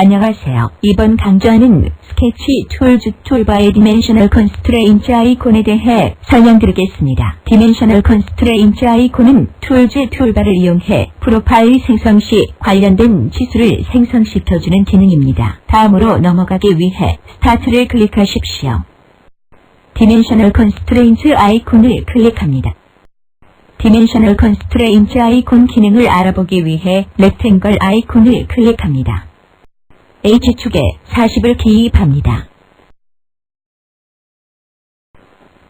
안녕하세요. 이번 강좌는 스케치 툴즈 툴바의 디멘셔널 컨스트레인트 아이콘에 대해 설명드리겠습니다. 디멘셔널 컨스트레인트 아이콘은 툴즈 툴바를 이용해 프로파일 생성 시 관련된 지수를 생성시켜주는 기능입니다. 다음으로 넘어가기 위해 스타트를 클릭하십시오. 디멘셔널 컨스트레인트 아이콘을 클릭합니다. 디멘셔널 컨스트레인트 아이콘 기능을 알아보기 위해 렉탱글 아이콘을 클릭합니다. H축에 40을 기입합니다.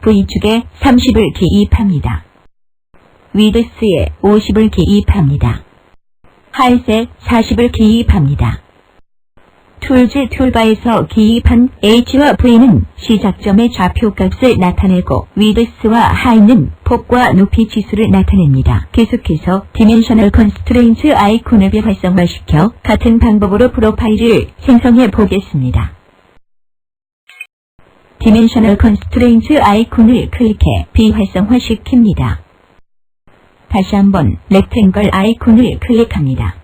V축에 30을 기입합니다. 위드스에 50을 기입합니다. 하이트에 40을 기입합니다. 툴즈 툴바에서 기입한 H와 V는 시작점의 좌표값을 나타내고 위드스와 하이는 폭과 높이 지수를 나타냅니다. 계속해서 디멘셔널 컨스트레인트 아이콘을 활성화시켜 같은 방법으로 프로파일을 생성해 보겠습니다. 디멘셔널 컨스트레인트 아이콘을 클릭해 비활성화시킵니다. 다시 한번 렉탱글 아이콘을 클릭합니다.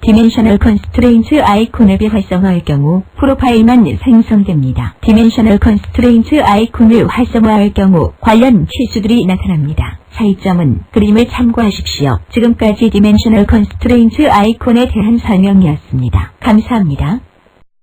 디멘셔널 컨스트레인트 아이콘을 활성화할 경우 프로파일만 생성됩니다. 디멘셔널 컨스트레인트 아이콘을 활성화할 경우 관련 치수들이 나타납니다. 차이점은 그림을 참고하십시오. 지금까지 디멘셔널 컨스트레인트 아이콘에 대한 설명이었습니다. 감사합니다.